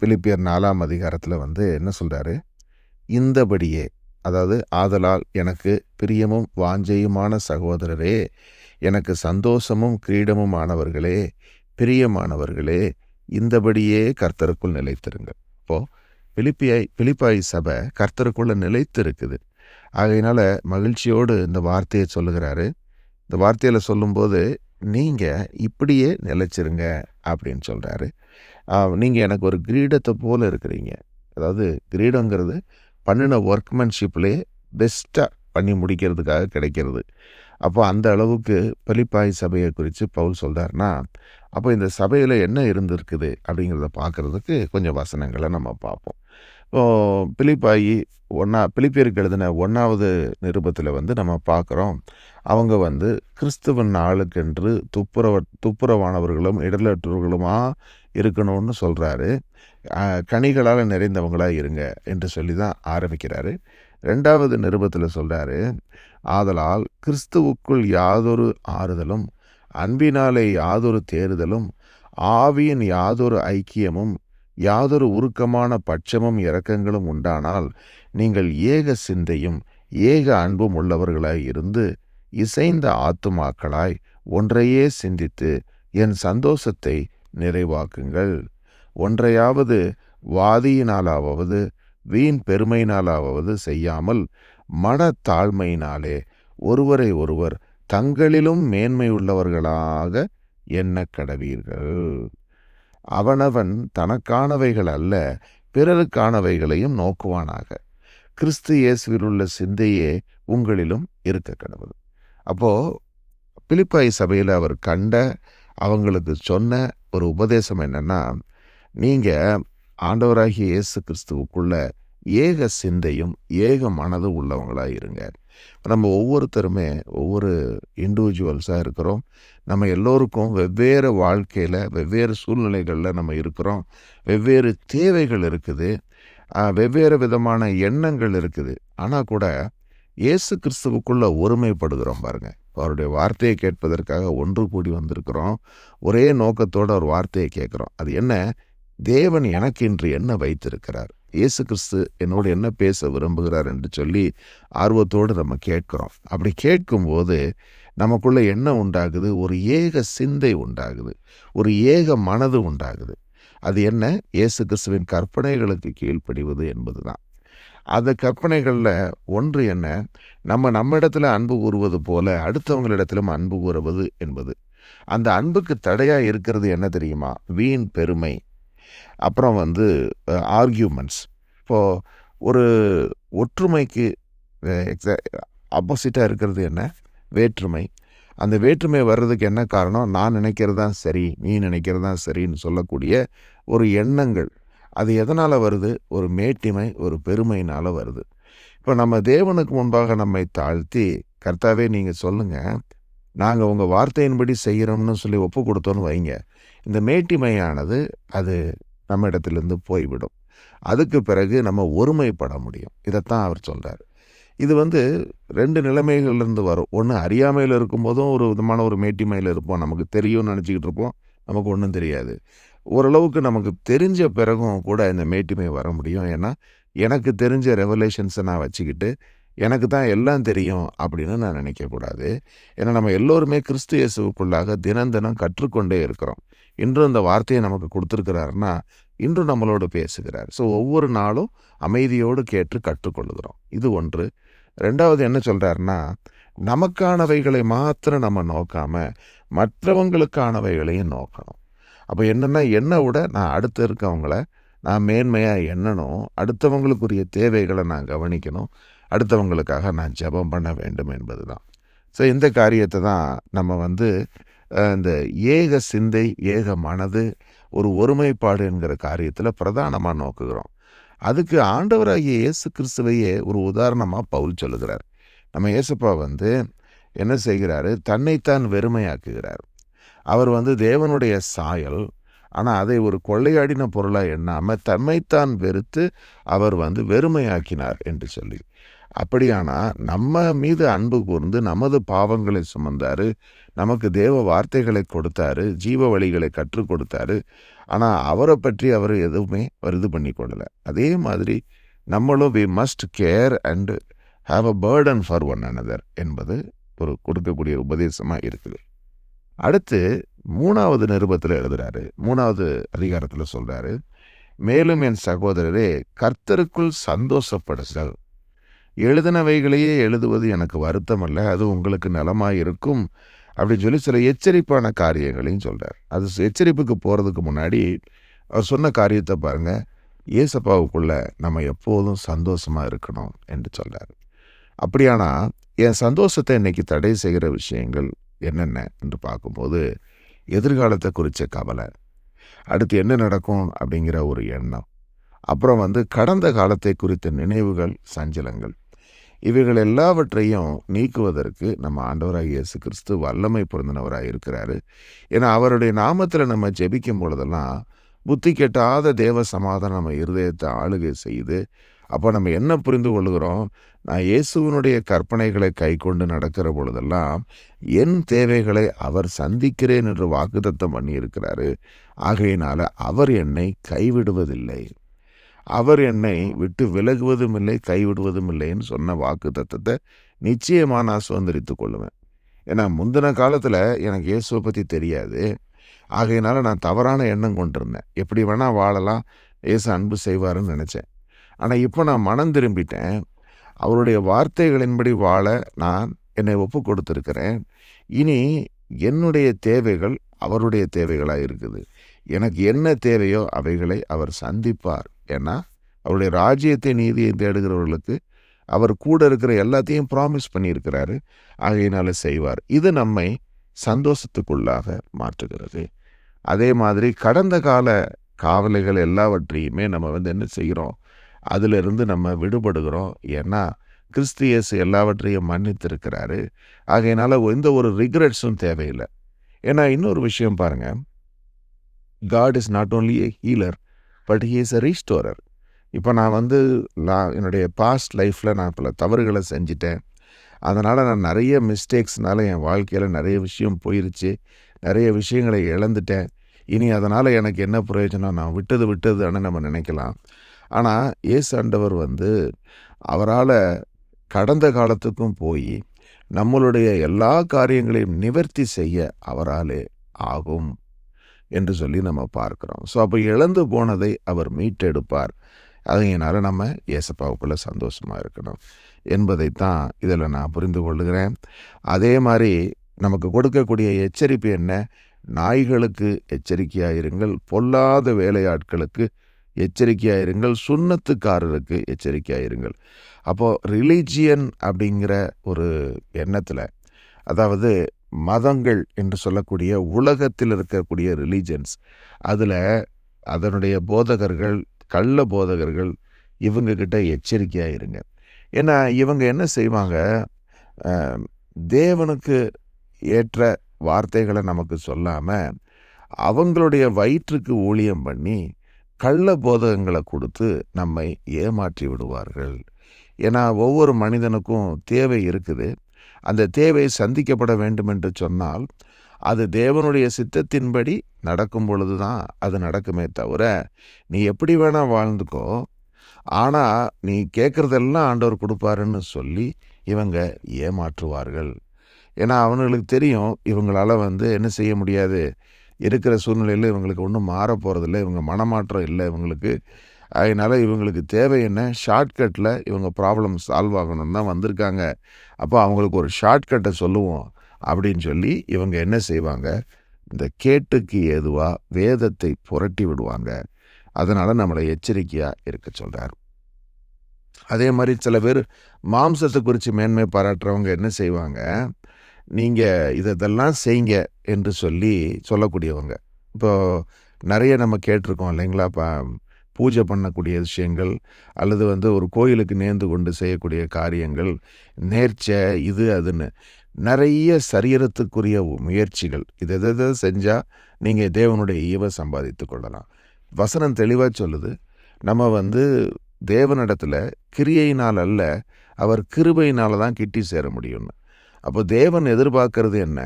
பிலிப்பியர் நாலாம் அதிகாரத்தில் வந்து என்ன சொல்கிறாரு இந்தபடியே அதாவது ஆதலால் எனக்கு பிரியமும் வாஞ்சையுமான சகோதரரே எனக்கு சந்தோஷமும் கிரீடமுமானவர்களே பிரியமானவர்களே இந்தபடியே கர்த்தருக்குள் நிலைத்திருங்கள். இப்போது பிலிப்பியாய் பிலிப்பாய் சபை கர்த்தருக்குள்ளே நிலைத்து இருக்குது ஆகையினால மகிழ்ச்சியோடு இந்த வார்த்தையை சொல்லுகிறாரு. இந்த வார்த்தையில் சொல்லும்போது நீங்கள் இப்படியே நிலைச்சிருங்க அப்படின்னு சொல்கிறாரு நீங்கள் எனக்கு ஒரு கிரீடத்தை போல இருக்கிறீங்க. அதாவது கிரீடங்கிறது பண்ணின ஒர்க்மேன்ஷிப்லேயே பெஸ்ட்டாக பண்ணி முடிக்கிறதுக்காக கிடைக்கிறது. அப்போ அந்த அளவுக்கு பலிப்பாய் சபையை குறித்து பவுல் சொல்கிறாருன்னா அப்போ இந்த சபையில் என்ன இருந்திருக்குது அப்படிங்கிறத பார்க்குறதுக்கு கொஞ்சம் வசனங்களை நம்ம பார்ப்போம். இப்போது பிலிப்பாயி ஒன்றா பிலிப்பியருக்கு எழுதின ஒன்றாவது நிருபத்தில் வந்து நம்ம பார்க்குறோம். அவங்க வந்து கிறிஸ்துவன் நாளுக்கென்று துப்புரவ துப்புரவானவர்களும் இடலற்றவர்களுமா இருக்கணும்னு சொல்கிறாரு கனிகளால் நிறைந்தவங்களாக இருங்க என்று சொல்லி தான் ஆரம்பிக்கிறாரு. ரெண்டாவது நிருபத்தில் சொல்கிறாரு ஆதலால் கிறிஸ்துவுக்குள் யாதொரு ஆறுதலும் அன்பினாலே யாதொரு தேறுதலும் ஆவியின் யாதொரு ஐக்கியமும் யாதொரு உருக்கமான பட்சமும் இரக்கங்களும் உண்டானால் நீங்கள் ஏக சிந்தையும் ஏக அன்பும் உள்ளவர்களாய் இருந்து இசைந்த ஆத்துமாக்களாய் ஒன்றையே சிந்தித்து என் சந்தோஷத்தை நிறைவாக்குங்கள். ஒன்றையாவது வாதியினாலாவது வீண் பெருமையினாலாவது செய்யாமல் மனத்தாழ்மையினாலே ஒருவரை ஒருவர் தங்களிலும் மேன்மையுள்ளவர்களாக எண்ண கடவீர்கள். அவனவன் தனக்கானவைகள் அல்ல பிறருக்கானவைகளையும் நோக்குவானாக. கிறிஸ்து இயேசுவில் உள்ள சிந்தையே உங்களிலும் இருக்க கடவுள். அப்போ பிலிப்பாய் சபையில் அவர் கண்ட அவங்களுக்கு சொன்ன ஒரு உபதேசம் என்னன்னா நீங்கள் ஆண்டவராகிய இயேசு கிறிஸ்துவுக்குள்ள ஏக சிந்தையும் ஏக மனதும் உள்ளவங்களாக இருங்க. நம்ம ஒவ்வொருத்தருமே ஒவ்வொரு இண்டிவிஜுவல்ஸாக இருக்கிறோம். நம்ம எல்லோருக்கும் வெவ்வேறு வாழ்க்கையில் வெவ்வேறு சூழ்நிலைகளில் நம்ம இருக்கிறோம். வெவ்வேறு தேவைகள் இருக்குது. வெவ்வேறு விதமான எண்ணங்கள் இருக்குது. ஆனால் கூட இயேசு கிறிஸ்துவுக்குள்ளே ஒருமைப்படுகிறோம் பாருங்கள் அவருடைய வார்த்தையை கேட்பதற்காக ஒன்று கூடி வந்திருக்கிறோம். ஒரே நோக்கத்தோடு ஒரு வார்த்தையை கேட்குறோம். அது என்ன? தேவன் எனக்கு இன்று என்ன வைத்திருக்கிறார்? இயேசு கிறிஸ்து என்னோடு என்ன பேச விரும்புகிறார் என்று சொல்லி ஆர்வத்தோடு நம்ம கேட்குறோம். அப்படி கேட்கும்போது நமக்குள்ள என்ன உண்டாகுது? ஒரு ஏக சிந்தை உண்டாகுது. ஒரு ஏக மனது உண்டாகுது. அது என்ன? இயேசு கிறிஸ்துவின் கற்பனைகளுக்கு கீழ்ப்படிவது என்பது தான் அந்த கற்பனைகளில் ஒன்று என்ன? நம்ம நம்ம இடத்துல அன்பு கூறுவது போல அடுத்தவங்களிடத்திலும் அன்பு கூறுவது என்பது. அந்த அன்புக்கு தடையாக இருக்கிறது என்ன தெரியுமா? வீண் பெருமை. அப்புறம் வந்து ஆர்கியூமெண்ட்ஸ் இப்போது ஒரு ஒற்றுமைக்கு எக்ஸா ஆப்போசிட்டாக இருக்கிறது என்ன? வேற்றுமை. அந்த வேற்றுமை வர்றதுக்கு என்ன காரணம்? நான் நினைக்கிறது தான் சரி நீ நினைக்கிறது தான் சரின்னு சொல்லக்கூடிய ஒரு எண்ணங்கள். அது எதனால் வருது? ஒரு மேட்டிமை ஒரு பெருமையினால் வருது. இப்போ நம்ம தேவனுக்கு முன்பாக நம்மை தாழ்த்தி கர்த்தாவே நீங்கள் சொல்லுங்கள் நாங்கள் உங்கள் வார்த்தையின்படி செய்கிறோம்னு சொல்லி ஒப்பு கொடுத்தோன்னு வைங்க. இந்த மேட்டிமையானது அது நம்ம இடத்துலேருந்து போய்விடும். அதுக்கு பிறகு நம்ம ஒருமைப்பட முடியும். இதைத்தான் அவர் சொல்கிறார் இது வந்து ரெண்டு நிலைமைகள்லேருந்து வரும். ஒன்று அறியாமையில் இருக்கும்போதும் ஒரு விதமான ஒரு மேட்டிமையில் இருப்போம். நமக்கு தெரியும்னு நினச்சிக்கிட்டு இருப்போம். நமக்கு ஒன்றும் தெரியாது. ஓரளவுக்கு நமக்கு தெரிஞ்ச பிறகும் கூட இந்த மேட்டிமை வர முடியும். ஏன்னா எனக்கு தெரிஞ்ச ரெவலேஷன்ஸை நான் வச்சுக்கிட்டு எனக்கு தான் எல்லாம் தெரியும் அப்படின்னு நான் நினைக்கக்கூடாது. ஏன்னா நம்ம எல்லோருமே கிறிஸ்து இயேசுக்குள்ளாக தினம் தினம் கற்றுக்கொண்டே இருக்கிறோம். இன்றும் இந்த வார்த்தையை நமக்கு கொடுத்துருக்கிறாருன்னா இன்றும் நம்மளோடு பேசுகிறார். ஸோ ஒவ்வொரு நாளும் அமைதியோடு கேட்டு கற்றுக்கொள்ளுகிறோம். இது ஒன்று. ரெண்டாவது என்ன சொல்கிறாருன்னா நமக்கானவைகளை மாத்திரம் நம்ம நோக்காம மற்றவங்களுக்கானவைகளையும் நோக்கணும். அப்போ என்னென்னா என்னை விட நான் அடுத்து இருக்கவங்கள நான் மேன்மையாக எண்ணணும். அடுத்தவங்களுக்குரிய தேவைகளை நான் கவனிக்கணும். அடுத்தவங்களுக்காக நான் ஜெபம் பண்ண வேண்டும் என்பது தான் ஸோ இந்த காரியத்தை தான் நம்ம வந்து இந்த ஏக சிந்தை ஏக மனது ஒரு ஒருமைப்பாடு என்கிற காரியத்தில் பிரதானமாக நோக்குகிறோம். அதுக்கு ஆண்டவராகிய இயேசு கிறிஸ்துவையே ஒரு உதாரணமாக பவுல் சொல்லுகிறார். நம்ம இயேசுப்பா வந்து என்ன செய்கிறாரு? தன்னைத்தான் வெறுமையாக்குகிறார். அவர் வந்து தேவனுடைய சாயல். ஆனால் அதை ஒரு கொள்ளையாடின பொருளாக எண்ணாமல் தம்மைத்தான் வெறுத்து அவர் வந்து வெறுமையாக்கினார் என்று சொல்லி. அப்படியானால் நம்ம மீது அன்பு கூர்ந்து நமது பாவங்களை சுமந்தார். நமக்கு தேவ வார்த்தைகளை கொடுத்தாரு. ஜீவ வழிகளை கற்றுக் கொடுத்தாரு. ஆனால் அவரை பற்றி அவர் எதுவுமே அவர் இது பண்ணி கொள்ளலை. அதே மாதிரி நம்மளும் we must care and have a burden for one another என்பது ஒரு கொடுக்கக்கூடிய உபதேசமாக இருக்குது. அடுத்து மூணாவது நிருபத்தில் எழுதுறாரு. மூணாவது அதிகாரத்தில் சொல்கிறாரு மேலும் என் சகோதரரே கர்த்தருக்குள் சந்தோஷப்படுங்கள். எழுதினவைகளையே எழுதுவது எனக்கு வருத்தம் அல்ல அது உங்களுக்கு நலமாக இருக்கும் அப்படின்னு சொல்லி சில எச்சரிப்பான காரியங்களையும் சொல்கிறார் அது எச்சரிப்புக்கு போகிறதுக்கு முன்னாடி அவர் சொன்ன காரியத்தை பாருங்கள் ஏசப்பாவுக்குள்ள நம்ம எப்போதும் சந்தோஷமாக இருக்கணும் என்று சொல்கிறார் அப்படியானா என் சந்தோஷத்தை இன்னைக்கு தடை செய்கிற விஷயங்கள் என்னென்ன என்று பார்க்கும்போது எதிர்காலத்தை குறித்த கவலை. அடுத்து என்ன நடக்கும் அப்படிங்கிற ஒரு எண்ணம். அப்புறம் வந்து கடந்த காலத்தை குறித்த நினைவுகள் சஞ்சலங்கள். இவைகள் எல்லாவற்றையும் நீக்குவதற்கு நம்ம ஆண்டவராக இயேசு கிறிஸ்து வல்லமை பிறந்தனவராக இருக்கிறாரு. ஏன்னா அவருடைய நாமத்தில் நம்ம ஜெபிக்கும் பொழுதெல்லாம் புத்தி கெட்டாத தேவ சமாதானம் நம்ம இருதயத்தை ஆளுகை செய்து அப்போ நம்ம என்ன புரிந்து கொள்கிறோம் நான் இயேசுவினுடைய கற்பனைகளை கை கொண்டு நடக்கிற பொழுதெல்லாம் என் தேவைகளை அவர் சந்திக்கிறேன் என்று வாக்குத்தத்தம் பண்ணியிருக்கிறாரு. ஆகையினால அவர் என்னை கைவிடுவதில்லை. அவர் என்னை விட்டு விலகுவதும் இல்லை கைவிடுவதும் இல்லைன்னு சொன்ன வாக்கு தத்தத்தை நிச்சயமாக நான் சுதந்திரித்து கொள்ளுவேன். ஏன்னா முந்தின காலத்தில் எனக்கு இயேசுவை பற்றி தெரியாது. ஆகையினால நான் தவறான எண்ணம் கொண்டிருந்தேன். எப்படி வேணால் வாழலாம் இயேசு அன்பு செய்வாருன்னு நினச்சேன். ஆனால் இப்போ நான் மனம் திரும்பிட்டேன். அவருடைய வார்த்தைகளின்படி வாழ நான் என்னை ஒப்பு கொடுத்துருக்கிறேன். இனி என்னுடைய தேவைகள் அவருடைய தேவைகளாக இருக்குது. எனக்கு என்ன தேவையோ அவைகளை அவர் சந்திப்பார். ஏன்னா அவருடைய ராஜ்யத்தை நீதியை தேடுகிறவர்களுக்கு அவர் கூட இருக்கிற எல்லாத்தையும் ப்ராமிஸ் பண்ணியிருக்கிறாரு. ஆகையினால செய்வார். இது நம்மை சந்தோஷத்துக்குள்ளாக மாற்றுகிறது. அதே மாதிரி கடந்த கால காவலைகள் எல்லாவற்றையுமே நம்ம வந்து என்ன செய்கிறோம்? அதிலிருந்து நம்ம விடுபடுகிறோம். ஏன்னா கிறிஸ்து இயேசு எல்லாவற்றையும் மன்னித்திருக்கிறாரு. ஆகையினால எந்த ஒரு ரிக்ரெட்ஸும் தேவையில்லை. ஏன்னா இன்னொரு விஷயம் பாருங்க. God is not only a healer but he is a restorer இப்போ நான் வந்து நான் என்னுடைய பாஸ்ட் லைஃப்பில் நான் பல தவறுகளை செஞ்சிட்டேன். அதனால் நான் நிறைய மிஸ்டேக்ஸ்னால என் வாழ்க்கையில் நிறைய விஷயம் போயிருச்சு. நிறைய விஷயங்களை இழந்துட்டேன். இனி அதனால் எனக்கு என்ன பிரயோஜனம்? நான் விட்டது விட்டதுன்னு நம்ம நினைக்கலாம். ஆனால் ஏசு ஆண்டவர் வந்து அவரால் கடந்த காலத்துக்கும் போய் நம்மளுடைய எல்லா காரியங்களையும் நிவர்த்தி செய்ய அவராலே ஆகும் என்று சொல்லி நம்ம பார்க்குறோம். ஸோ அப்போ இழந்து போனதை அவர் மீட்டெடுப்பார். அதையினால் நம்ம ஏசப்பாவுக்குள்ள சந்தோஷமாக இருக்கணும் என்பதைத்தான் இதில் நான் புரிந்து கொள்ளுகிறேன் அதே மாதிரி நமக்கு கொடுக்கக்கூடிய எச்சரிப்பு என்ன? நாய்களுக்கு எச்சரிக்கையாயிருங்கள் பொல்லாத வேலையாட்களுக்கு எச்சரிக்கையாயிருங்கள். சுண்ணத்துக்காரருக்கு எச்சரிக்கையாயிருங்கள். அப்போது ரிலீஜியன் அப்படிங்கிற ஒரு எண்ணத்தில் அதாவது மதங்கள் என்று சொல்லக்கூடிய உலகத்தில் இருக்கக்கூடிய ரிலீஜன்ஸ் அதில் அதனுடைய போதகர்கள் கள்ள போதகர்கள் இவங்கக்கிட்ட எச்சரிக்கையாக இருங்க ஏன்னா இவங்க என்ன செய்வாங்க? தேவனுக்கு ஏற்ற வார்த்தைகளை நமக்கு சொல்லாமல் அவங்களுடைய வயிற்றுக்கு ஊழியம் பண்ணி கள்ள போதகங்களை கொடுத்து நம்மை ஏமாற்றி விடுவார்கள். ஏன்னா ஒவ்வொரு மனிதனுக்கும் தேவை இருக்குது. அந்த தேவை சந்திக்கப்பட வேண்டும் என்று சொன்னால் அது தேவனுடைய சித்தத்தின்படி நடக்கும் பொழுது தான் அது நடக்குமே தவிர நீ எப்படி வேணால் வாழ்ந்துக்கோ. ஆனால் நீ கேட்குறதெல்லாம் ஆண்டவர் கொடுப்பாருன்னு சொல்லி இவங்க ஏமாற்றுவார்கள். ஏன்னா அவனுங்களுக்கு தெரியும் இவங்களால் வந்து என்ன செய்ய முடியாது? இருக்கிற சூழ்நிலையில் இவங்களுக்கு ஒன்றும் மாற போகிறதில்ல இவங்க மனமாற்றம் இல்லை இவங்களுக்கு. அதனால் இவங்களுக்கு தேவை என்ன? ஷார்ட்கட்டில் இவங்க ப்ராப்ளம் சால்வ் ஆகணும்னு தான் வந்திருக்காங்க. அப்போ அவங்களுக்கு ஒரு ஷார்ட்கட்டை சொல்லுவோம் அப்படின்னு சொல்லி இவங்க என்ன செய்வாங்க? இந்த கேட்டுக்கு ஏதுவாக வேதத்தை புரட்டி விடுவாங்க. அதனால் நம்மளை எச்சரிக்கையாக இருக்க சொல்கிறார் அதே மாதிரி சில பேர் மாம்சத்தை குறித்து மேன்மை பாராட்டுறவங்க என்ன செய்வாங்க? நீங்கள் இதெல்லாம் செய்யுங்க என்று சொல்லி சொல்லக்கூடியவங்க. இப்போது நிறைய நம்ம கேட்டிருக்கோம் இல்லைங்களா? இப்போ பூஜை பண்ணக்கூடிய விஷயங்கள் அல்லது வந்து ஒரு கோயிலுக்கு நேர்ந்து கொண்டு செய்யக்கூடிய காரியங்கள் நேர்ச்சை இது அதுன்னு. நிறைய சரீரத்துக்குரிய முயற்சிகள். இது எதை எதை செஞ்சால் நீங்கள் தேவனுடைய ஈவை சம்பாதித்து கொள்ளலாம். வசனம் தெளிவாக சொல்லுது. நம்ம வந்து தேவனிடத்தில் கிரியையினால் அல்ல அவர் கிருபையினால் தான் கிட்டி சேர முடியும்னு. அப்போ தேவன் எதிர்பார்க்கறது என்ன?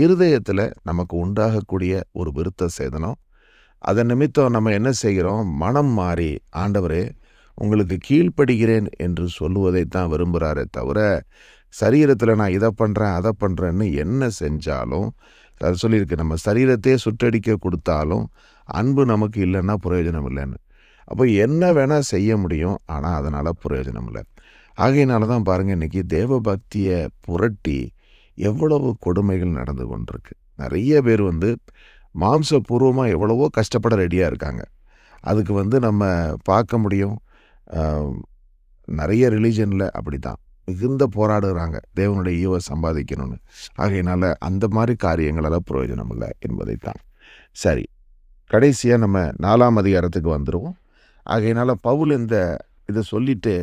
இருதயத்தில் நமக்கு உண்டாகக்கூடிய ஒரு விருத்த சேதனம். அதன் நிமித்தம் நம்ம என்ன செய்கிறோம்? மனம் மாறி ஆண்டவரே உங்களுக்கு கீழ்ப்படுகிறேன் என்று சொல்லுவதை தான் விரும்புகிறாரே தவிர சரீரத்தில் நான் இதை பண்ணுறேன் அதை பண்ணுறேன்னு என்ன செஞ்சாலும் அது சொல்லியிருக்கு நம்ம சரீரத்தையே சுற்றடிக்க கொடுத்தாலும் அன்பு நமக்கு இல்லைன்னா பிரயோஜனம் இல்லைன்னு. அப்போ என்ன வேணால் செய்ய முடியும் ஆனால் அதனால் பிரயோஜனம் இல்லை. ஆகையினால தான் பாருங்கள் இன்றைக்கி தேவபக்தியை புரட்டி எவ்வளவு கொடுமைகள் நடந்து கொண்டிருக்கு. நிறைய பேர் வந்து மாம்சபூர்வமாக எவ்வளவோ கஷ்டப்பட ரெடியாக இருக்காங்க. அதுக்கு வந்து நம்ம பார்க்க முடியும். நிறைய ரிலீஜனில் அப்படி தான் மிகுந்த போராடுகிறாங்க தேவனுடைய ஈவை சம்பாதிக்கணும்னு. ஆகையினால அந்த மாதிரி காரியங்களால் பிரயோஜனம் இல்லை என்பதை தான் சரி கடைசியாக நம்ம நாலாம் அதிகாரத்துக்கு வந்துடுவோம் ஆகையினால பவுல் இந்த இதை சொல்லிட்டு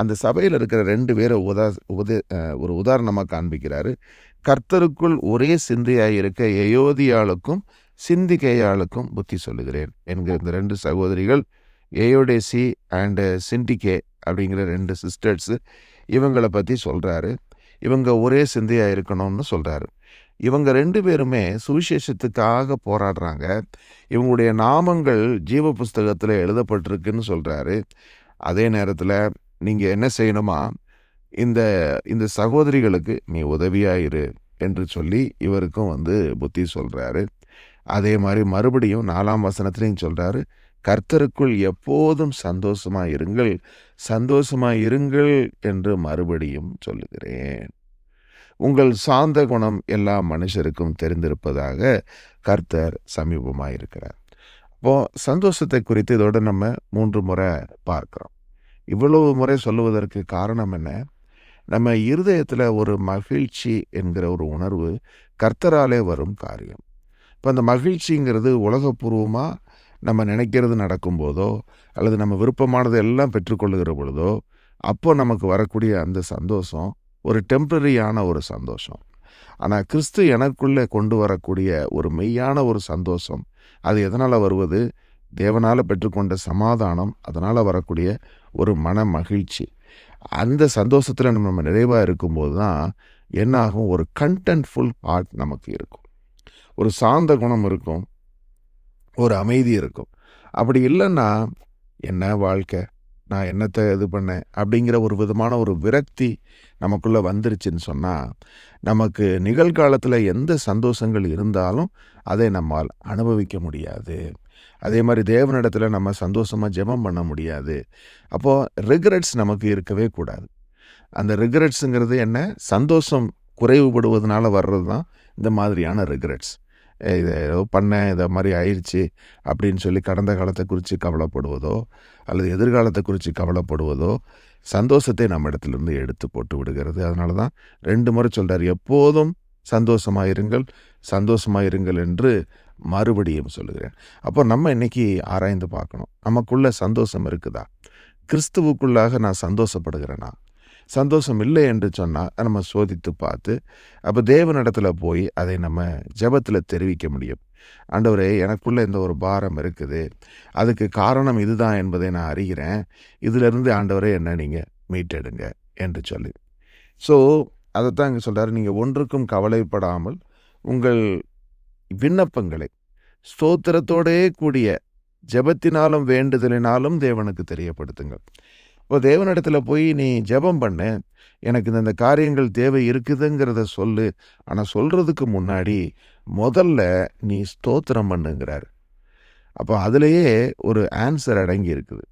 அந்த சபையில் இருக்கிற ரெண்டு பேரை உதா உத ஒரு உதாரணமாக காண்பிக்கிறாரு. கர்த்தருக்குள் ஒரே சிந்தையாக இருக்க எயோதியாளுக்கும் சிந்திகேயாளுக்கும் புத்தி சொல்லுகிறேன் என்கிற இந்த ரெண்டு சகோதரிகள் ஏயோடேசி அண்டு சிண்டிகே அப்படிங்கிற ரெண்டு சிஸ்டர்ஸு இவங்களை பற்றி சொல்கிறாரு இவங்க ஒரே சிந்தையாக இருக்கணும்னு சொல்கிறாரு இவங்க ரெண்டு பேருமே சுவிசேஷத்துக்காக போராடுறாங்க. இவங்களுடைய நாமங்கள் ஜீவ புஸ்தகத்தில் எழுதப்பட்டிருக்குன்னு சொல்கிறாரு அதே நேரத்தில் நீங்கள் என்ன செய்யணுமா இந்த இந்த சகோதரிகளுக்கு நீ உதவியாக இரு என்று சொல்லி இவருக்கும் வந்து புத்தி சொல்கிறாரு அதே மாதிரி மறுபடியும் நாலாம் வசனத்துலையும் சொல்கிறாரு கர்த்தருக்குள் எப்போதும் சந்தோஷமாக இருங்கள் சந்தோஷமாக இருங்கள் என்று மறுபடியும் சொல்லுகிறேன். உங்கள் சாந்த குணம் எல்லா மனுஷருக்கும் தெரிந்திருப்பதாக கர்த்தர் சமீபமாக இருக்கிறார் அப்போது சந்தோஷத்தை குறித்து இதோட நம்ம மூன்று முறை பார்க்குறோம். இவ்வளவு முறை சொல்லுவதற்கு காரணம் என்ன? நம்ம இருதயத்தில் ஒரு மகிழ்ச்சி என்கிற ஒரு உணர்வு கர்த்தராலே வரும் காரியம். இப்போ அந்த மகிழ்ச்சிங்கிறது உலகப்பூர்வமாக நம்ம நினைக்கிறது நடக்கும்போதோ அல்லது நம்ம விருப்பமானதை எல்லாம் பெற்றுக்கொள்ளுகிற பொழுதோ அப்போ நமக்கு வரக்கூடிய அந்த சந்தோஷம் ஒரு டெம்பரரியான ஒரு சந்தோஷம். ஆனால் கிறிஸ்து எனக்குள்ளே கொண்டு வரக்கூடிய ஒரு மெய்யான ஒரு சந்தோஷம் அது எதனால் வருவது? தேவனால் பெற்றுக்கொண்ட சமாதானம் அதனால் வரக்கூடிய ஒரு மன மகிழ்ச்சி. அந்த சந்தோஷத்தில் நம்ம நிறைவாக இருக்கும்போது தான் என்ன ஆகும் ஒரு கண்டென்ட்ஃபுல் ஹார்ட் நமக்கு இருக்கும். ஒரு சாந்த குணம் இருக்கும். ஒரு அமைதி இருக்கும். அப்படி இல்லைன்னா என்ன வாழ்க்கை? நான் என்னத்தை இது பண்ணேன்? அப்படிங்கிற ஒரு விதமான ஒரு விரக்தி நமக்குள்ளே வந்துருச்சுன்னு சொன்னால் நமக்கு நிகழ்காலத்தில் எந்த சந்தோஷங்கள் இருந்தாலும் அதை நம்மால் அனுபவிக்க முடியாது. அதே மாதிரி தேவனிடத்தில் நம்ம சந்தோஷமாக ஜெபம் பண்ண முடியாது. அப்போது ரிக்ரெட்ஸ் நமக்கு இருக்கவே கூடாது. அந்த ரிக்ரெட்ஸுங்கிறது என்ன? சந்தோஷம் குறைவுபடுவதனால வர்றது தான் இந்த மாதிரியான ரிக்ரெட்ஸ் இதை ஏதோ பண்ணேன் இதை மாதிரி ஆயிடுச்சு அப்படின்னு சொல்லி கடந்த காலத்தை குறித்து கவலைப்படுவதோ அல்லது எதிர்காலத்தை குறித்து கவலைப்படுவதோ சந்தோஷத்தை நம்ம இடத்துலேருந்து எடுத்து போட்டு விடுகிறது. அதனால தான் ரெண்டு முறை சொல்கிறார் எப்போதும் சந்தோஷமாக இருங்கள் சந்தோஷமாக இருங்கள் என்று மறுபடியும் சொல்லுகிறேன். அப்போ நம்ம இன்னைக்கு ஆராய்ந்து பார்க்கணும். நமக்குள்ள சந்தோஷம் இருக்குதா? கிறிஸ்துவுக்குள்ளாக நான் சந்தோஷப்படுகிறேனா? சந்தோஷம் இல்லை என்று சொன்னால் நம்ம சோதித்து பார்த்து அப்போ தேவனிடத்தில் போய் அதை நம்ம ஜெபத்தில் தெரிவிக்க முடியும். ஆண்டவரே எனக்குள்ளே இந்த ஒரு பாரம் இருக்குது. அதுக்கு காரணம் இதுதான் என்பதை நான் அறிகிறேன். இதிலிருந்து ஆண்டவரே என்ன நீங்கள் மீட்டெடுங்க என்று சொல்லி. ஸோ அதைத்தான் இங்கே சொல்கிறார் நீங்கள் ஒன்றுக்கும் கவலைப்படாமல் உங்கள் விண்ணப்பங்களை. ஸ்தோத்திரத்தோடே கூடிய ஜெபத்தினாலும் வேண்டுதலினாலும் தேவனுக்கு தெரியப்படுத்துங்கள். இப்போ தேவனிடத்தில் போய் நீ ஜெபம் பண்ணு. எனக்கு இந்த காரியங்கள் தேவை இருக்குதுங்கிறத சொல்லு. ஆனால் சொல்கிறதுக்கு முன்னாடி முதல்ல நீ ஸ்தோத்திரம் பண்ணுங்கிறார். அப்போ அதுலேயே ஒரு ஆன்சர் அடங்கி இருக்குது.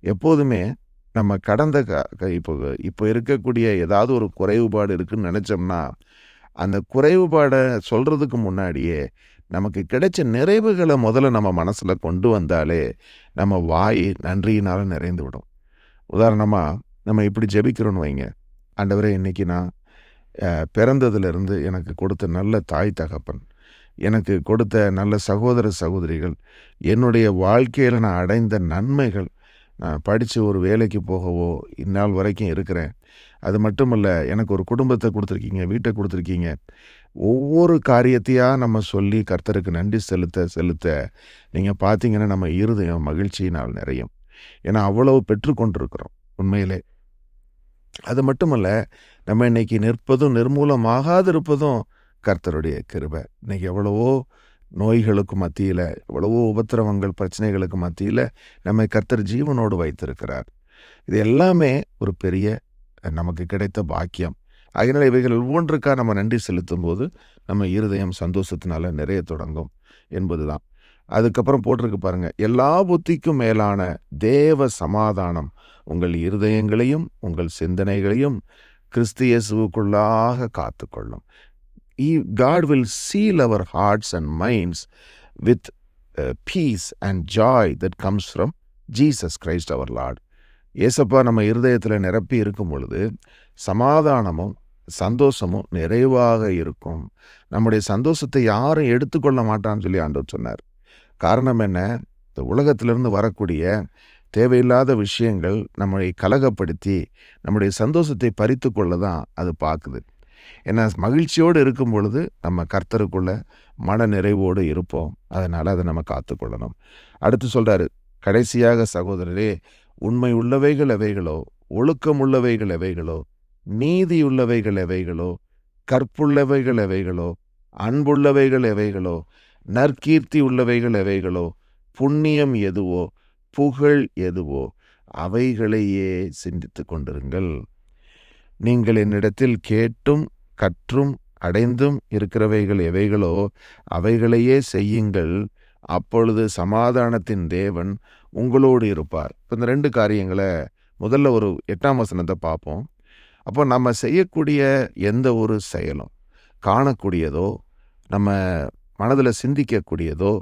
எப்போதுமே நம்ம கடந்த க க- இப்போ இப்போ இருக்கக்கூடிய ஏதாவது ஒரு குறைவுபாடு இருக்குன்னு நினச்சோம்னா அந்த குறைவுபாடை சொல்கிறதுக்கு முன்னாடியே நமக்கு கிடைச்ச நிறைவுகளை முதல்ல நம்ம மனசில் கொண்டு வந்தாலே நம்ம வாய் நன்றியினால் நிறைந்து விடும். உதாரணமாக நம்ம இப்படி ஜெபிக்கிறோன்னு வைங்க. ஆண்டவரே இன்னைக்கு நான் பிறந்ததுலேருந்து எனக்கு கொடுத்த நல்ல தாய் தகப்பன் எனக்கு கொடுத்த நல்ல சகோதர சகோதரிகள் என்னுடைய வாழ்க்கையில் நான் அடைந்த நன்மைகள் நான் படித்து ஒரு வேலைக்கு போகவோ இந்நாள் வரைக்கும் இருக்கிறேன். அது மட்டும் இல்லை எனக்கு ஒரு குடும்பத்தை கொடுத்துருக்கீங்க வீட்டை கொடுத்துருக்கீங்க. ஒவ்வொரு காரியத்தையாக நம்ம சொல்லி கர்த்தருக்கு நன்றி செலுத்த செலுத்த நீங்கள் பார்த்தீங்கன்னா நம்ம இருதயம் மகிழ்ச்சியினால் நிறையும். ஏன்னா அவ்வளவு பெற்றுக்கொண்டிருக்கிறோம் உண்மையிலே. அது மட்டுமல்ல நம்ம இன்னைக்கு நிற்பதும் நிர்மூலமாகாது இருப்பதும் கர்த்தருடைய கிருபை. இன்னைக்கு எவ்வளவோ நோய்களுக்கு மத்தியில் எவ்வளவோ உபத்திரவங்கள் பிரச்சனைகளுக்கு மத்தியில் நம்மை கர்த்தர் ஜீவனோடு வைத்திருக்கிறார். இது எல்லாமே ஒரு பெரிய நமக்கு கிடைத்த பாக்கியம். அதனால் இவைகள் ஒவ்வொன்றுக்காக நம்ம நன்றி செலுத்தும் போது நம்ம இருதயம் சந்தோஷத்தினால நிறைய தொடங்கும் என்பதுதான். அதுக்கப்புறம் போட்டிருக்கு பாருங்கள் எல்லா புத்திக்கும் மேலான தேவ சமாதானம் உங்கள் இருதயங்களையும் உங்கள் சிந்தனைகளையும் கிறிஸ்தியசுவுக்குள்ளாக காத்துக்கொள்ளும். God will seal our hearts and minds with peace and joy that comes from Jesus Christ our Lord ஏசப்பா நம்ம இருதயத்தில் நிரப்பி இருக்கும் பொழுது சமாதானமும் சந்தோஷமும் நிறைவாக இருக்கும். நம்முடைய சந்தோஷத்தை யாரும் எடுத்துக்கொள்ள மாட்டான்னு சொல்லி ஆண்டவர் சொன்னார். காரணம் என்ன? இந்த உலகத்திலிருந்து வரக்கூடிய தேவையில்லாத விஷயங்கள் நம்மளை கலகப்படுத்தி நம்முடைய சந்தோஷத்தை பறித்து கொள்ள தான் அது பார்க்குது. ஏன்னா மகிழ்ச்சியோடு இருக்கும் பொழுது நம்ம கர்த்தருக்குள்ள மன நிறைவோடு இருப்போம். அதனால் அதை நம்ம காத்துக்கொள்ளணும். அடுத்து சொல்கிறாரு கடைசியாக சகோதரரே உண்மை உள்ளவைகள் எவைகளோ ஒழுக்கம் உள்ளவைகள் எவைகளோ நீதி உள்ளவைகள் எவைகளோ கற்புள்ளவைகள் எவைகளோ அன்புள்ளவைகள் எவைகளோ நற்கீர்த்தி உள்ளவைகள் எவைகளோ புண்ணியம் எதுவோ புகழ் எதுவோ அவைகளையே சிந்தித்து கொண்டிருங்கள். நீங்கள் என்னிடத்தில் கேட்டும் கற்றும் அடைந்தும் இருக்கிறவைகள் எவைகளோ அவைகளையே செய்யுங்கள். அப்பொழுது சமாதானத்தின் தேவன் உங்களோடு இருப்பார். இப்போ இந்த ரெண்டு காரியங்களை முதல்ல ஒரு எட்டாம் வசனத்தை பார்ப்போம். அப்போ நம்ம செய்யக்கூடிய எந்த ஒரு செயலும் காணக்கூடியதோ நம்ம மனதில் சிந்திக்கக்கூடியதோ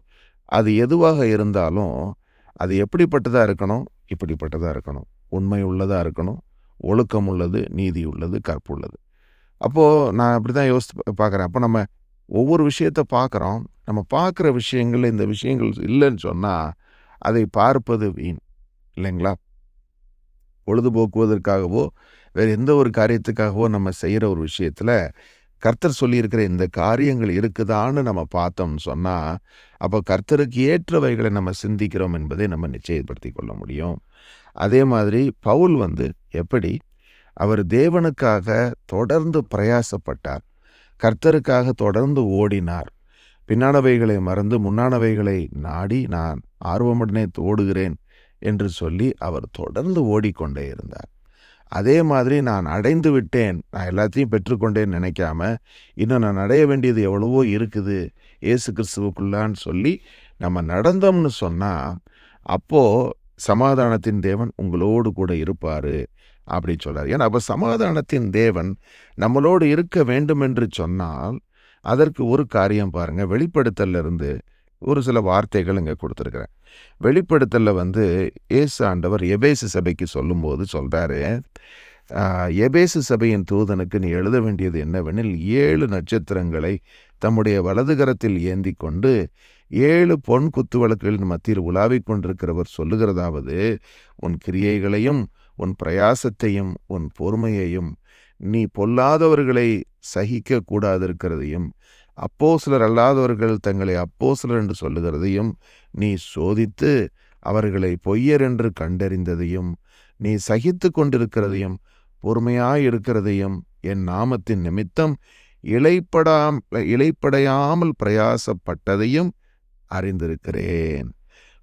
அது எதுவாக இருந்தாலும் அது எப்படிப்பட்டதாக இருக்கணும்? இப்படிப்பட்டதாக இருக்கணும். உண்மை உள்ளதாக இருக்கணும். ஒழுக்கம் உள்ளது நீதி உள்ளது கற்புள்ளது அப்போது நான் அப்படி தான் யோசித்து பார்க்குறேன். அப்போ நம்ம ஒவ்வொரு விஷயத்தை பார்க்குறோம். நம்ம பார்க்குற விஷயங்கள் இந்த விஷயங்கள் இல்லைன்னு சொன்னால் அதை பார்ப்பது வீண் இல்லைங்களா? பொழுதுபோக்குவதற்காகவோ வேறு எந்த ஒரு காரியத்துக்காகவோ நம்ம செய்கிற ஒரு விஷயத்தில் கர்த்தர் சொல்லியிருக்கிற இந்த காரியங்கள் இருக்குதான்னு நம்ம பார்த்தோம்னு சொன்னால் அப்போ கர்த்தருக்கு ஏற்றவைகளை நம்ம சிந்திக்கிறோம் என்பதை நம்ம நிச்சயப்படுத்தி கொள்ள முடியும். அதே மாதிரி பவுல் வந்து எப்படி அவர் தேவனுக்காக தொடர்ந்து பிரயாசப்பட்டார் கர்த்தருக்காக தொடர்ந்து ஓடினார். பின்னானவைகளை மறந்து முன்னானவைகளை நாடி நான் ஆர்வமுடனே ஓடுகிறேன் என்று சொல்லி அவர் தொடர்ந்து ஓடிக்கொண்டே இருந்தார். அதே மாதிரி நான் அடைந்து விட்டேன். நான் எல்லாத்தையும் பெற்றுக்கொண்டேன்னு நினைக்காம இன்னும் நான் அடைய வேண்டியது எவ்வளவோ இருக்குது. ஏசு கிறிஸ்துவுக்குள்ளான்னு சொல்லி நம்ம நடந்தோம்னு சொன்னால் அப்போது சமாதானத்தின் தேவன் உங்களோடு கூட இருப்பார் அப்படி சொல்கிறார் ஏன்னா அப்போ சமாதானத்தின் தேவன் நம்மளோடு இருக்க வேண்டும் என்று சொன்னால் அதற்கு ஒரு காரியம் பாருங்கள் வெளிப்படுத்தலிருந்து ஒரு சில வார்த்தைகள் இங்கே கொடுத்துருக்குறேன். வெளிப்படுத்தலில் வந்து ஏசு ஆண்டவர் எபேசு சபைக்கு சொல்லும்போது சொல்கிறாரு எபேசு சபையின் தூதனுக்கு நீ எழுத வேண்டியது என்னவெனில் ஏழு நட்சத்திரங்களை தம்முடைய வலதுகரத்தில் ஏந்தி கொண்டு ஏழு பொன் குத்துவழக்குகளின் மத்தியில் உலாவிக் கொண்டிருக்கிறவர் சொல்லுகிறதாவது உன் கிரியைகளையும் உன் பிரயாசத்தையும் உன் பொறுமையையும் நீ பொல்லாதவர்களை சகிக்க கூடாதிருக்கிறதையும் அப்போ சிலர் அல்லாதவர்கள் தங்களை அப்போ சிலர் என்று சொல்லுகிறதையும் நீ சோதித்து அவர்களை பொய்யர் என்று கண்டறிந்ததையும் நீ சகித்து கொண்டிருக்கிறதையும் பொறுமையாயிருக்கிறதையும் என் நாமத்தின் நிமித்தம் இலைப்படாம் இலைப்படையாமல் பிரயாசப்பட்டதையும் அறிந்திருக்கிறேன்.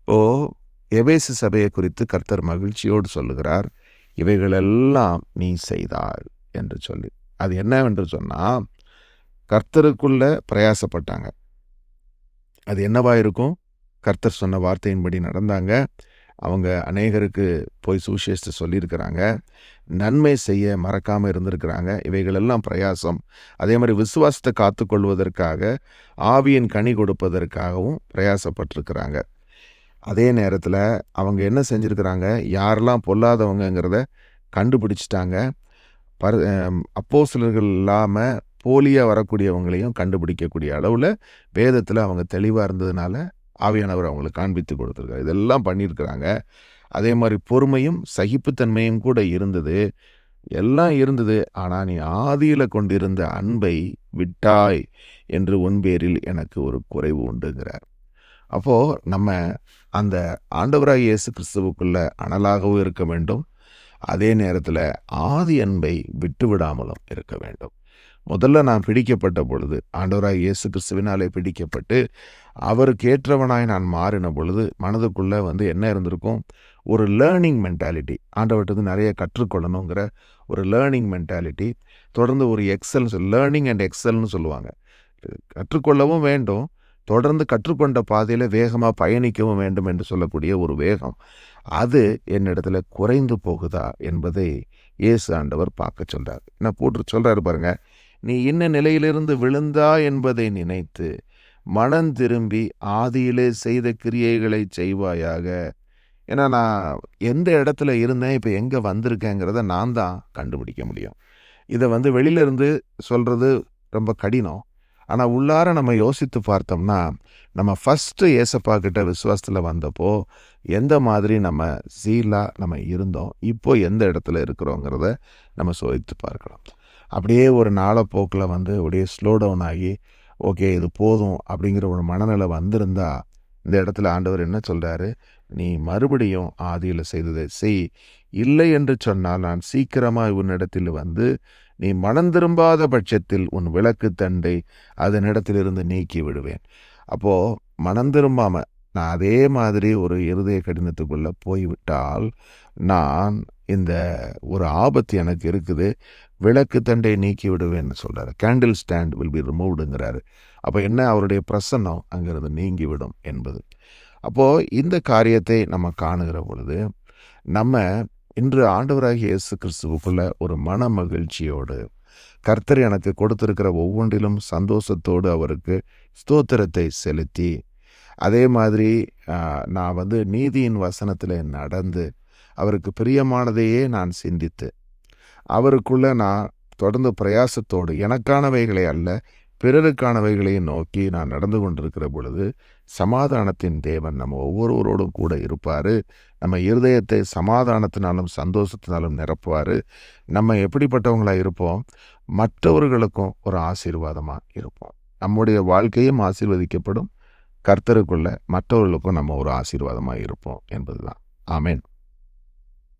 ஓ எபேசு சபையை குறித்து கர்த்தர் மகிழ்ச்சியோடு சொல்லுகிறார் இவைகளெல்லாம் நீ செய்தாள் என்று சொல்லி. அது என்னவென்று சொன்னால் கர்த்தருக்குள்ள பிரயாசப்பட்டாங்க. அது என்னவா இருக்கும்? கர்த்தர் சொன்ன வார்த்தையின்படி நடந்தாங்க. அவங்க அநேகருக்கு போய் சுவிசேஷத்தை சொல்லியிருக்கிறாங்க. நன்மை செய்ய மறக்காமல் இருந்திருக்கிறாங்க. இவைகளெல்லாம் பிரயாசம். அதே மாதிரி விசுவாசத்தை காத்துக்கொள்வதற்காக ஆவியின் கனி கொடுப்பதற்காகவும் பிரயாசப்பட்டிருக்கிறாங்க. அதே நேரத்தில் அவங்க என்ன செஞ்சுருக்கிறாங்க? யாரெல்லாம் பொல்லாதவங்கங்கிறத கண்டுபிடிச்சிட்டாங்க. பர அப்போ சிலர்கள் இல்லாமல் போலியாக வரக்கூடியவங்களையும் கண்டுபிடிக்கக்கூடிய அளவில் வேதத்தில் அவங்க தெளிவாக இருந்ததுனால ஆவியானவர் அவங்களுக்கு காண்பித்து கொடுத்துருக்காரு. இதெல்லாம் பண்ணியிருக்கிறாங்க. அதே மாதிரி பொறுமையும் சகிப்புத்தன்மையும் கூட இருந்தது. எல்லாம் இருந்தது. ஆனால் நீ ஆதியில் கொண்டிருந்த அன்பை விட்டாய் என்று உன்பேரில் எனக்கு ஒரு குறைவு உண்டுங்கிறார். அப்போது நம்ம அந்த ஆண்டவராக இயேசு கிறிஸ்துவுக்குள்ள அனலாகவும் இருக்க வேண்டும். அதே நேரத்தில் ஆதி அன்பை விட்டுவிடாமலும் இருக்க வேண்டும். முதல்ல நான் பிடிக்கப்பட்ட பொழுது ஆண்டவராய் இயேசு கிறிஸ்துவினாலே பிடிக்கப்பட்டு அவருக்கு ஏற்றவனாய் நான் மாறின பொழுது மனதுக்குள்ளே வந்து என்ன இருந்திருக்கும்? ஒரு லேர்னிங் மென்டாலிட்டி ஆண்டவர்கிட்ட நிறைய கற்றுக்கொள்ளணுங்கிற ஒரு லேர்னிங் மென்டாலிட்டி தொடர்ந்து ஒரு எக்ஸல் லேர்னிங் அண்ட் எக்ஸல்னு சொல்லுவாங்க. கற்றுக்கொள்ளவும் வேண்டும். தொடர்ந்து கற்றுக்கொண்ட பாதையில் வேகமாக பயணிக்கவும் வேண்டும் என்று சொல்லக்கூடிய ஒரு வேகம். அது என்னிடத்துல குறைந்து போகுதா என்பதை இயேசு ஆண்டவர் பார்க்க சொல்கிறார் நான் போட்டு சொல்கிறாரு பாருங்க நீ இன்ன நிலையிலிருந்து விழுந்தா என்பதை நினைத்து மனம் திரும்பி ஆதியிலே செய்த கிரியைகளை செய்வாயாக. ஏன்னா நான் எந்த இடத்துல இருந்தேன் இப்போ எங்கே வந்திருக்கேங்கிறத நான் தான் கண்டுபிடிக்க முடியும். இதை வந்து வெளியிலேருந்து சொல்கிறது ரொம்ப கடினம். ஆனால் உள்ளார நம்ம யோசித்து பார்த்தோம்னா நம்ம ஃபஸ்ட்டு ஏசப்பா கிட்ட விசுவாசத்தில் வந்தப்போ எந்த மாதிரி நம்ம சீலாக நம்ம இருந்தோம் இப்போ எந்த இடத்துல இருக்கிறோங்கிறத நம்ம சோதித்து பார்க்கலாம். அப்படியே ஒரு நாளப்போக்கில் வந்து அப்படியே ஸ்லோ டவுன் ஆகி ஓகே இது போதும் அப்படிங்கிற ஒரு மனநிலை வந்திருந்தா இந்த இடத்துல ஆண்டவர் என்ன சொல்கிறாரு நீ மறுபடியும் ஆதியில் செய்ததை செய். இல்லை என்று சொன்னால் நான் சீக்கிரமாக உன்னிடத்தில் வந்து நீ மனம் திரும்பாத பட்சத்தில் உன் விளக்கு தண்டை அதனிடத்திலிருந்து நீக்கி விடுவேன். அப்போது மனம் திரும்பாமல் நான் அதே மாதிரி ஒரு இருதய கடினத்துக்குள்ளே போய்விட்டால் நான் இந்த ஒரு ஆபத்து எனக்கு இருக்குது விளக்கு தண்டை நீக்கி விடுவேன்னு சொல்கிறாரு கேண்டில் ஸ்டாண்ட் வில் பி ரிமூவ்டுங்கிறாரு அப்போ என்ன? அவருடைய பிரசன்னம் அங்கிருந்து நீங்கிவிடும் என்பது. அப்போது இந்த காரியத்தை நம்ம காணுகிற பொழுது நம்ம இன்று ஆண்டவராகிய இயேசு கிறிஸ்துவுக்குள்ள ஒரு மன மகிழ்ச்சியோடு கர்த்தர் எனக்கு கொடுத்திருக்கிற ஒவ்வொன்றிலும் சந்தோஷத்தோடு அவருக்கு ஸ்தோத்திரத்தை செலுத்தி அதே மாதிரி நான் வந்து நீதியின் வசனத்தில் நடந்து அவருக்கு பிரியமானதையே நான் சிந்தித்து அவருக்குள்ள நான் தொடர்ந்து பிரயாசத்தோடு எனக்கானவைகளை அல்ல பிறருக்கானவைகளையும் நோக்கி நான் நடந்து கொண்டிருக்கிற பொழுது சமாதானத்தின் தேவன் நம்ம ஒவ்வொருவரோடும் கூட இருப்பார். நம்ம இருதயத்தை சமாதானத்தினாலும் சந்தோஷத்தினாலும் நிரப்புவார். நம்ம எப்படிப்பட்டவங்களாக இருப்போம்? மற்றவர்களுக்கும் ஒரு ஆசீர்வாதமாக இருப்போம். நம்முடைய வாழ்க்கையும் ஆசீர்வதிக்கப்படும். கர்த்தருக்குள்ள மற்றவர்களுக்கும் நம்ம ஒரு ஆசீர்வாதமாக இருப்போம் என்பதுதான். ஆமேன்.